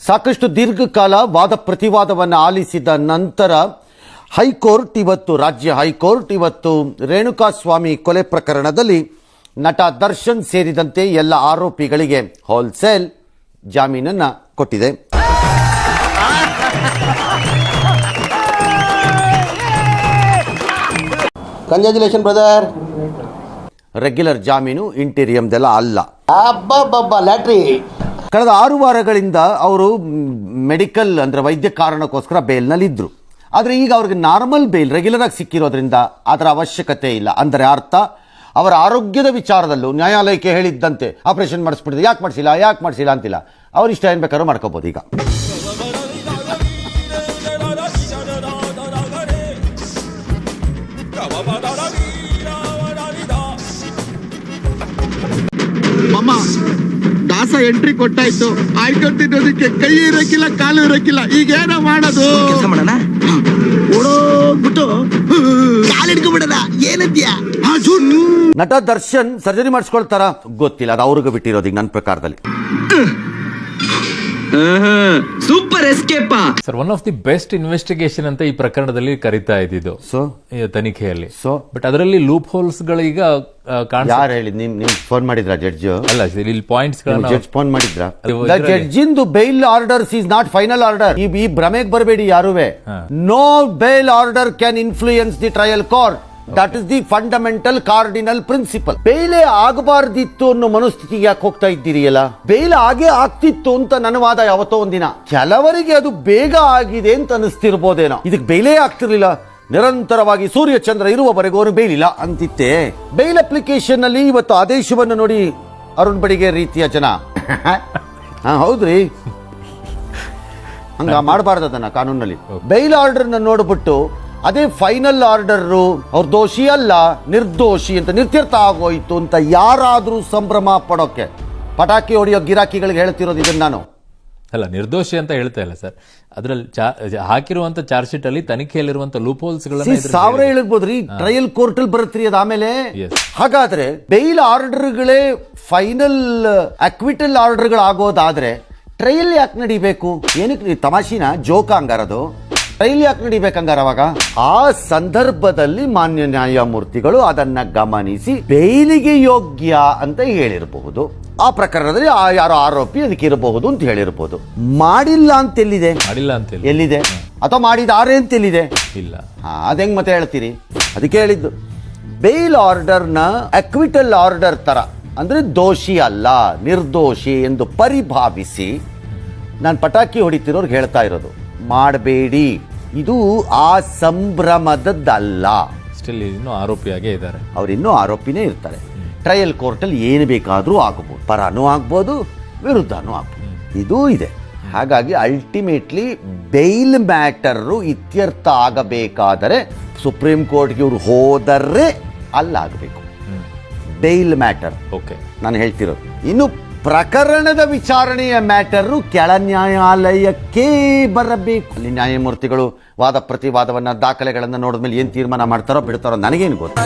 ಸಾಕಷ್ಟು ದೀರ್ಘಕಾಲ ವಾದ ಪ್ರತಿವಾದವನ್ನು ಆಲಿಸಿದ ನಂತರ ಹೈಕೋರ್ಟ್ ಇವತ್ತು ರಾಜ್ಯ ಹೈಕೋರ್ಟ್ ಇವತ್ತು ರೇಣುಕಾಸ್ವಾಮಿ ಕೊಲೆ ಪ್ರಕರಣದಲ್ಲಿ ನಟ ದರ್ಶನ್ ಸೇರಿದಂತೆ ಎಲ್ಲ ಆರೋಪಿಗಳಿಗೆ ಹೋಲ್ಸೇಲ್ ಜಾಮೀನನ್ನ ಕೊಟ್ಟಿದೆ. ಕಂಗ್ರ್ಯಾಚುಲೇಷನ್ ಬ್ರದರ್ ರೆಗ್ಯುಲರ್ ಜಾಮೀನು ಇಂಟೀರಿಯಂದೆಲ್ಲ ಅಲ್ಲ. ಲ್ಯಾಟ್ರಿ. ಕಳೆದ ಆರು ವಾರಗಳಿಂದ ಅವರು ಮೆಡಿಕಲ್ ಅಂದರೆ ವೈದ್ಯ ಕಾರಣಕ್ಕೋಸ್ಕರ ಬೇಲ್ನಲ್ಲಿ ಇದ್ದರು ಆದರೆ ಈಗ ಅವ್ರಿಗೆ ನಾರ್ಮಲ್ ಬೇಲ್ ರೆಗ್ಯುಲರ್ ಆಗಿ ಸಿಕ್ಕಿರೋದ್ರಿಂದ ಅದರ ಅವಶ್ಯಕತೆ ಇಲ್ಲ. ಅಂದರೆ ಅರ್ಥ ಅವರ ಆರೋಗ್ಯದ ವಿಚಾರದಲ್ಲೂ ನ್ಯಾಯಾಲಯಕ್ಕೆ ಹೇಳಿದ್ದಂತೆ ಆಪರೇಷನ್ ಮಾಡಿಸ್ಬಿಟ್ಟಿದೆ ಯಾಕೆ ಮಾಡಿಸಿಲ್ಲ ಯಾಕೆ ಮಾಡಿಸಿಲ್ಲ ಅಂತಿಲ್ಲ. ಅವ್ರು ಇಷ್ಟ ಏನು ಬೇಕಾದ್ರೂ ಮಾಡ್ಕೋಬೋದು ಈಗ. ದಾಸ ಎಂಟ್ರಿ ಕೊಟ್ಟಾಯ್ತು. ಆಯ್ಕೊಂಡು ತಿನ್ನೋದಕ್ಕೆ ಕೈ ಇರಕ್ಕಿಲ್ಲ ಕಾಲು ಇರಕ್ಕಿಲ್ಲ ಈಗ ಏನೋ ಮಾಡೋದು? ಕೆಲಸ ಮಾಡೋಣ? ಓಡೋಗ್ಬಿಟ್ಟು ಕಾಲ್ ಹಿಡ್ಕೊಂಡ್ಬಿಡದ ಏನಂತೀಯ? ನಟ ದರ್ಶನ್ ಸರ್ಜರಿ ಮಾಡಿಸ್ಕೊಳ್ತಾರ? ಗೊತ್ತಿಲ್ಲ ಅದು ಅವ್ರಿಗೆ ಬಿಟ್ಟಿರೋದು ಈಗ ನನ್ನ ಪ್ರಕಾರದಲ್ಲಿ. Super escape sir one of the best investigation ಅಂತ ಈ ಪ್ರಕರಣದಲ್ಲಿ ಕರೀತಾ ಇದ್ದಿದ್ದು. ಸೊ ಈ ತನಿಖೆಯಲ್ಲಿ. ಸೊ ಬಟ್ ಅದರಲ್ಲಿ ಲೂಪ್ ಹೋಲ್ಸ್ ಗಳೀಗ ಕಾಣಿಸ ಯಾರು ಹೇಳಿದ್ ನಿಮ್ ನಿಮ್ ಫೋನ್ ಮಾಡಿದ್ರ ಜಡ್ಜ್ ಅಲ್ಲ ಸರ್ ಇಲ್ಲಿ ಪಾಯಿಂಟ್ಸ್ ಗಳನ್ನ ಜಡ್ಜ್ ಫೋನ್ ಮಾಡಿದ್ರ? ಜಡ್ಜಿಂದು bail orders is not final order ಈ ಈ ಭ್ರಮೆಗೆ ಬರಬೇಡಿ ಯಾರುವೆ. No bail order can influence the trial court that is the fundamental cardinal principle ಬೇಲೆ ಆಗಬಾರ್ದಿತ್ತು ಅನ್ನೋ ಮನಸ್ಥಿತಿ ಯಾಕೆ ಹೋಗ್ತಾ ಇದ್ದೀರಿಯಲ್ಲ? ಬೇಲ್ ಆಗೇ ಆಗ್ತಿತ್ತು ಅಂತ ನನ್ನ ವಾದ ಯಾವತ್ತೋ ಒಂದಿನ. ಕೆಲವರಿಗೆ ಅದು ಬೇಗ ಆಗಿದೆ ಅಂತ ಅನಿಸ್ತಿರ್ಬೋದೇನೋ. ಇದಕ್ಕೆ ಬೇಲೆ ಆಗ್ತಿರ್ಲಿಲ್ಲ. ನಿರಂತರವಾಗಿ ಸೂರ್ಯ ಚಂದ್ರ ಇರುವವರೆಗೂ ಅವರು ಬೇಲಿಲ್ಲ ಅಂತಿತ್ತೆ. ಬೇಲ್ ಅಪ್ಲಿಕೇಶನ್ ಅಲ್ಲಿ ಇವತ್ತು ಆದೇಶವನ್ನು ನೋಡಿ ಅರುಣ್ ಬಡಿಗೆ ರೀತಿಯ ಜನ. ಹಾ ಹೌದ್ರಿ. ಹಂಗ ಮಾಡಬಾರ್ದ ಕಾನೂನಲ್ಲಿ. ಬೈಲ್ ಆರ್ಡರ್ ನೋಡ್ಬಿಟ್ಟು ಅದೇ ಫೈನಲ್ ಆರ್ಡರ್ ಅವ್ರ ದೋಷಿ ಅಲ್ಲ ನಿರ್ದೋಷಿ ಅಂತ ನಿರ್ತಿರ್ಥ ಆಗೋಯ್ತು ಅಂತ ಯಾರಾದರೂ ಸಂಭ್ರಮ ಪಡೋಕ್ಕೆ ಪಟಾಕಿ ಹೊಡೆಯೋ ಗಿರಾಕಿಗಳಿಗೆ ಹೇಳ್ತಿರೋದು ಇದನ್ನ ನಾನು. ಅಲ್ಲ ನಿರ್ದೋಷಿ ಅಂತ ಹೇಳ್ತಾ ಇಲ್ಲ ಸರ್. ಅದ್ರಲ್ಲಿ ಹಾಕಿರುವಂತ ಚಾರ್ಜ್ ಶೀಟ್ ಅಲ್ಲಿ ತನಿಖೆಯಲ್ಲಿರುವಂತ ಲೂಪ್ ಹೋಲ್ಸ್ See, ಗಳನ್ನ ಸಾವಿರ ಹೇಳಿರ್ಬೋದ್ರಿ ಟ್ರಯಲ್ ಕೋರ್ಟ್ ಅಲ್ಲಿ ಬರುತ್ತೆ ಅದು ಆಮೇಲೆ. ಹಾಗಾದ್ರೆ ಬೈಲ್ ಆರ್ಡರ್ಗಳೇ ಫೈನಲ್ ಅಕ್ವಿಟಲ್ ಆರ್ಡರ್ಗಳು ಆಗೋದಾದ್ರೆ ಟ್ರಯಲ್ ಯಾಕೆ ನಡಿಬೇಕು? ಏನಕ್ಕೆ ತಮಾಷಿನ? ಜೋಕ ಹಂಗಾರದು. ಟ್ರಯಲ್ ಯಾಕೆ ನಡಿಬೇಕಂಗಾರ ಅವಾಗ? ಆ ಸಂದರ್ಭದಲ್ಲಿ ಮಾನ್ಯ ನ್ಯಾಯಮೂರ್ತಿಗಳು ಅದನ್ನ ಗಮನಿಸಿ ಬೇಲಿಗೆ ಯೋಗ್ಯ ಅಂತ ಹೇಳಿರಬಹುದು. ಆ ಪ್ರಕರಣದಲ್ಲಿ ಆ ಯಾರೋ ಆರೋಪಿ ಅದಕ್ಕೆ ಇರಬಹುದು ಅಂತ ಹೇಳಿರಬಹುದು. ಮಾಡಿಲ್ಲ ಅಂತ ಎಲ್ಲಿದೆ ಮಾಡಿಲ್ಲ ಅಂತ ಹೇಳಿ ಎಲ್ಲಿದೆ? ಅಥವಾ ಮಾಡಿದಾರೆ ಅಂತ ಎಲ್ಲಿದೆ ಇಲ್ಲ. ಹಾ ಅದ್ ಮತ್ತೆ ಹೇಳ್ತೀರಿ? ಅದಕ್ಕೆ ಹೇಳಿದ್ದು. ಬೇಲ್ ಆರ್ಡರ್ನ ಅಕ್ವಿಟಲ್ ಆರ್ಡರ್ ತರ ಅಂದ್ರೆ ದೋಷಿ ಅಲ್ಲ ನಿರ್ದೋಷಿ ಎಂದು ಪರಿಭಾವಿಸಿ ನಾನು ಪಟಾಕಿ ಹೊಡಿತಿರೋರ್ಗೆ ಹೇಳ್ತಾ ಇರೋದು. ಮಾಡಬೇಡಿ. ಇದು ಆ ಸಂಭ್ರಮದದ್ದಲ್ಲ. ಸ್ಟಿಲ್ ಇನ್ನೂ ಆರೋಪಿಯಾಗೇ ಇದ್ದಾರೆ. ಅವರಿನ್ನೂ ಆರೋಪಿನೇ ಇರ್ತಾರೆ. ಟ್ರಯಲ್ ಕೋರ್ಟಲ್ಲಿ ಏನು ಬೇಕಾದರೂ ಆಗಬಹುದು ಪರನೂ ಆಗ್ಬೋದು ವಿರುದ್ಧನೂ ಆಗ್ಬೋದು. ಇದು ಇದೆ. ಹಾಗಾಗಿ ಅಲ್ಟಿಮೇಟ್ಲಿ ಬೇಲ್ ಮ್ಯಾಟರು ಇತ್ಯರ್ಥ ಆಗಬೇಕಾದರೆ ಸುಪ್ರೀಂ ಕೋರ್ಟ್ಗೆ ಇವರು ಹೋದರೆ ಅಲ್ಲಾಗಬೇಕು. ಬೇಲ್ ಮ್ಯಾಟರ್ ಓಕೆ ನಾನು ಹೇಳ್ತಿರೋದು. ಇನ್ನು ಪ್ರಕರಣದ ವಿಚಾರಣೆಯ ಮ್ಯಾಟರು ಕೆಳ ನ್ಯಾಯಾಲಯಕ್ಕೆ ಬರಬೇಕು. ಅಲ್ಲಿ ನ್ಯಾಯಮೂರ್ತಿಗಳು ವಾದ ಪ್ರತಿವಾದವನ್ನು ದಾಖಲೆಗಳನ್ನು ನೋಡಿದ್ಮೇಲೆ ಏನು ತೀರ್ಮಾನ ಮಾಡ್ತಾರೋ ಬಿಡ್ತಾರೋ ನನಗೇನು ಗೊತ್ತು.